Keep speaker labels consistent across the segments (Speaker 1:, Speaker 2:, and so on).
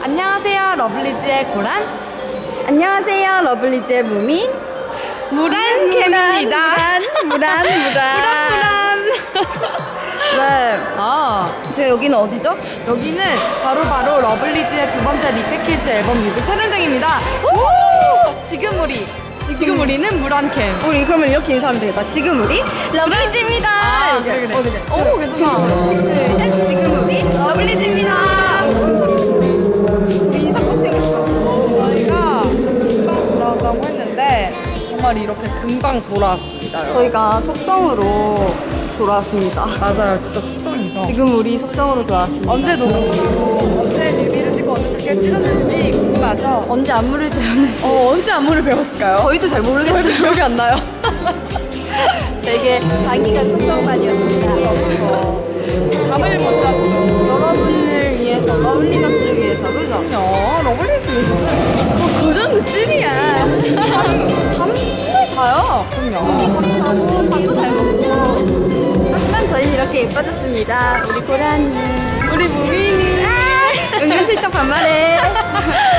Speaker 1: 안녕하세요, 러블리즈의 고란
Speaker 2: 안녕하세요, 러블리즈의 무민.
Speaker 1: 무란캠입니다.
Speaker 2: 무란, 무란, 무란. 네.
Speaker 1: 아,
Speaker 2: 제가 여기는 어디죠?
Speaker 1: 여기는 바로 바로 러블리즈의 두 번째 리패키지 앨범 뮤비 촬영장입니다. 오! 지금 우리, 지금, 우리는 무란캠.
Speaker 2: 우리 그러면 이렇게 인사하면 되겠다. 지금 우리 러블리즈입니다.
Speaker 1: 아. 그래, 그래.
Speaker 2: 어, 그래.
Speaker 1: 오, 괜찮아.
Speaker 2: 둘, 셋. 지금 우리 러블리즈입니다.
Speaker 1: 정말 이렇게 금방 돌아왔습니다. 여러분.
Speaker 2: 저희가 속성으로 돌아왔습니다.
Speaker 1: 맞아요, 진짜 속성이죠.
Speaker 2: 지금 우리 속성으로 돌아왔습니다.
Speaker 1: 언제 녹음했고 언제 뮤비를 찍고 언제 작게 찍었는지 궁금하죠?
Speaker 2: 언제 안무를 배웠는지
Speaker 1: 어, 언제 안무를 배웠을까요?
Speaker 2: 저희도 잘 모르겠어요.
Speaker 1: 기억이 안 나요.
Speaker 2: 되게 단기간 속성만이었습니다.
Speaker 1: 그래서 감을 못 잡죠.
Speaker 2: 여러분을 위해서 러블리너스를 위해서 그죠?
Speaker 1: 그럼요, 러블리스 뮤직은 뭐그 정도쯤이야.
Speaker 2: 자요.
Speaker 1: 그럼요.
Speaker 2: 잠 자고 밥도 잘 먹고 하지만 저희는 이렇게 예뻐졌습니다. 우리 고라니
Speaker 1: 우리 무민이
Speaker 2: 은근슬쩍 반말해.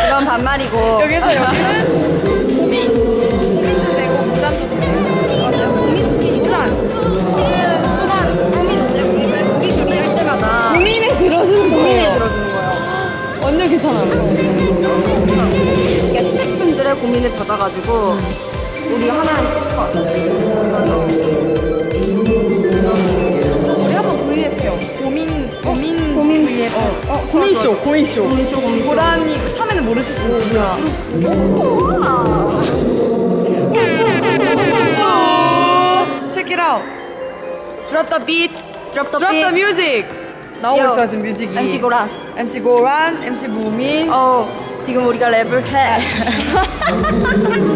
Speaker 2: 이건 반말이고
Speaker 1: 여기서 여기는 고민. 고민도 되고 부담도 되고.
Speaker 2: 맞아요. 고민
Speaker 1: 부담. 수단.
Speaker 2: 고민 우리 우리 둘이 할 때마다
Speaker 1: 고민에 들어주는 거예요.
Speaker 2: 들어주는 거예요.
Speaker 1: 완전 괜찮아요.
Speaker 2: 그러니까 스태프분들의 고민을 받아가지고 우리가 하나를 쓸것 같아요. 맞아.
Speaker 1: 우리 한번 V앱 해요. 고민, 고민,
Speaker 2: 고민
Speaker 1: V앱.
Speaker 2: 어, 어,
Speaker 1: 고민쇼,
Speaker 2: 좋아, 좋아.
Speaker 1: 고민쇼.
Speaker 2: 고민쇼, 고민쇼.
Speaker 1: 고라니 처음에는 모르실 수 있으니까. Check it out. Drop the beat.
Speaker 2: Drop the
Speaker 1: Drop the
Speaker 2: beat.
Speaker 1: music. 나오고
Speaker 2: Yo.
Speaker 1: 있어요 지금 뮤직이.
Speaker 2: MC 고란.
Speaker 1: MC 고란, MC 무민.
Speaker 2: 어, 지금 우리가 랩을 해.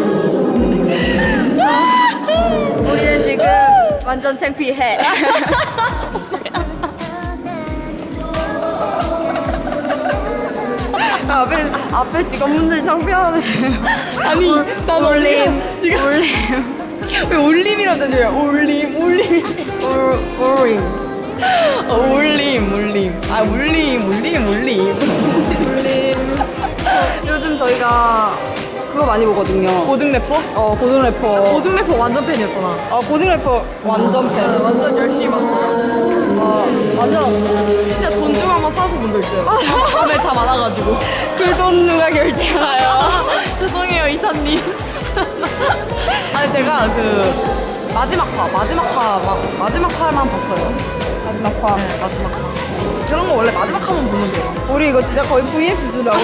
Speaker 2: 지금 완전 창피해. 앞에 앞에 직원분들 창피하는데 지금
Speaker 1: 아니, 난
Speaker 2: 올림
Speaker 1: 지금
Speaker 2: 올림
Speaker 1: 왜 올림이란 뜻이에요? 올림, 올림.
Speaker 2: 올 올림
Speaker 1: 어, 올림, 올림. 아, 올림, 올림. 올림.
Speaker 2: 요즘 저희가 그거 많이 보거든요.
Speaker 1: 고등 래퍼?
Speaker 2: 어 고등 래퍼.
Speaker 1: 고등 래퍼 완전 팬이었잖아.
Speaker 2: 어 고등 래퍼 완전 팬.
Speaker 1: 네, 완전 열심히 봤어요.
Speaker 2: 어 완전
Speaker 1: 진짜 돈 주고 한번 사서 본적 있어요. 밤에 잠 안 와가지고.
Speaker 2: 그 돈 누가 결제하나요?
Speaker 1: 죄송해요, 이사님. 아니, 제가 그 마지막 화, 마지막 화, 마, 마지막 화만 봤어요.
Speaker 2: 마지막 화.
Speaker 1: 네, 마지막 화. 그런 거 원래 마지막 화만 보면 돼요.
Speaker 2: 우리 이거 진짜 거의 VF더라고.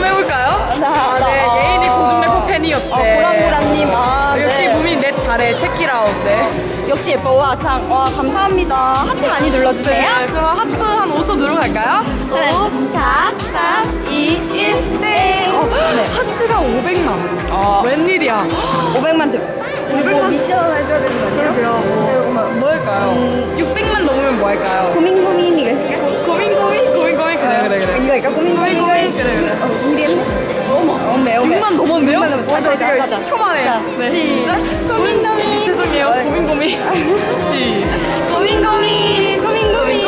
Speaker 1: 좀 해볼까요?
Speaker 2: 나-
Speaker 1: 아, 네,
Speaker 2: 나-
Speaker 1: 예인이 고등 래퍼 팬이었대.
Speaker 2: 아, 고랑고랑님. 아,
Speaker 1: 역시
Speaker 2: 네.
Speaker 1: 무민 랩 잘해, 체키라웃. 네.
Speaker 2: 역시 예뻐. 와, 참, 와, 감사합니다. 하트 많이 눌러주세요.
Speaker 1: 네, 그럼 하트 한 5초 누르갈까요?
Speaker 2: 하나, 4, 3, 2, 1, 땡.
Speaker 1: 어,
Speaker 2: 네.
Speaker 1: 하트가 500만.
Speaker 2: 아.
Speaker 1: 웬일이야.
Speaker 2: 500만 들. 우리 뭐 미션 해줘야 되는 거 아니에요?
Speaker 1: 그러게요. 뭐, 뭐 할까요? 600만 넘으면 뭐 할까요?
Speaker 2: 고민 고민 이거 있을까?
Speaker 1: 고민 고민 고민 고민 그래 그래 그래.
Speaker 2: 이거 할까? 고민 고민
Speaker 1: 고민,
Speaker 2: 이거.
Speaker 1: 그래, 그래. 6만 넘었네요?
Speaker 2: 6만 넘었어.
Speaker 1: 와, 저
Speaker 2: 가자,
Speaker 1: 이거
Speaker 2: 가자.
Speaker 1: 10초 만에.
Speaker 2: 자,
Speaker 1: 네,
Speaker 2: 시작. 고민 고민.
Speaker 1: 죄송해요. 고민 고민. 시.
Speaker 2: 고민 고민. 고민 고민.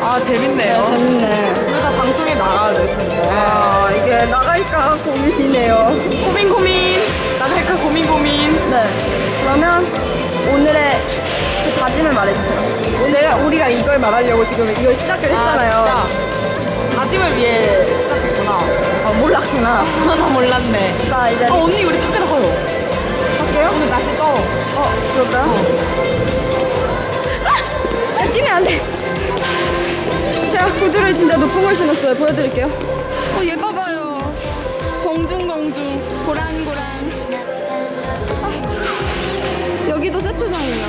Speaker 1: 아 재밌네요.
Speaker 2: 재밌네.
Speaker 1: 이거 다 방송에 나가야 될 텐데.
Speaker 2: 아, 이게 나갈까 고민이네요.
Speaker 1: 고민 고민. 나갈까 고민 고민.
Speaker 2: 네. 그러면 오늘의 그 다짐을 말해주세요. 오늘 우리가 이걸 말하려고 지금 이걸 시작을 했잖아요.
Speaker 1: 아, 진짜. 다짐을 위해 시작했구나.
Speaker 2: 아, 몰랐구나.
Speaker 1: 나 몰랐네.
Speaker 2: 자, 이제
Speaker 1: 어 언니 우리 밖에 나가요.
Speaker 2: 할게요.
Speaker 1: 오늘 날씨 쩔어.
Speaker 2: 어, 그럴까요? 아, 뛰면 안 돼. 제가 구두를 진짜 높은 걸 신었어요. 보여드릴게요. 어, 얘 봐봐요. 공중공중, 고란고란. 아, 여기도 세트장이에요.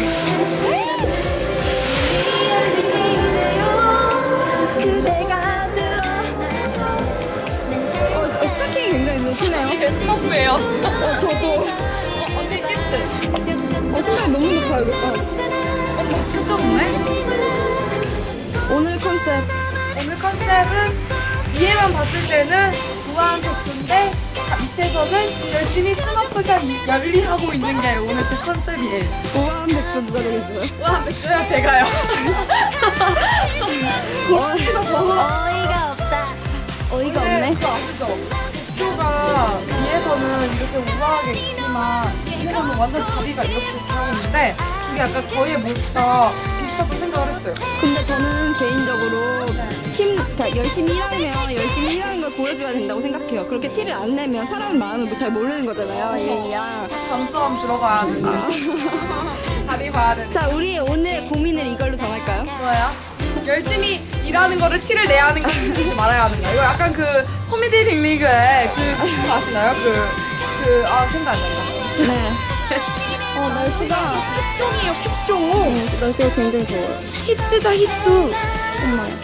Speaker 2: 네,
Speaker 1: 스머프예요.
Speaker 2: 어, 저도.
Speaker 1: 어, 언니 식스.
Speaker 2: 어, 소리 너무 높아요, 이거.
Speaker 1: 어머, 진짜 높네.
Speaker 2: 오늘 컨셉.
Speaker 1: 오늘 컨셉은 위에만 봤을 때는 우아한 덕분인데 밑에서는 열심히 스머프가 열리하고 있는 게 오늘 제 컨셉이에요.
Speaker 2: 우아한 백조 누가 되겠어요?
Speaker 1: 우아한 백조야 제가요. 어이가 없다. 어이가 없네. 진짜 아프죠? 우아하게 있지만 이 사람은 완전 다리가 이렇게 하고 있는데 이게 약간 저희의 모습과 비슷하다고 생각을 했어요.
Speaker 2: 근데 저는 개인적으로 힘, 그러니까 열심히 일하면 열심히 일하는 걸 보여줘야 된다고 생각해요. 그렇게 티를 안 내면 사람 마음을 뭐잘 모르는 거잖아요, 예인이랑.
Speaker 1: 잠수함 들어가야 되는데 다리 봐야 되는데
Speaker 2: 자, 우리 오늘 고민을 이걸로 정할까요?
Speaker 1: 뭐야? 열심히 일하는 거를 티를 내야 하는 게 힘들지 말아야 하는가? 이거 약간 그 코미디 빅리그의 그 그거 아시나요? 그 그 아 생각 안 난다.
Speaker 2: 네. 어, 날씨가.
Speaker 1: 캡숑이요 캡숑.
Speaker 2: 날씨가 굉장히 좋아요.
Speaker 1: 히트다 히트.
Speaker 2: 정말.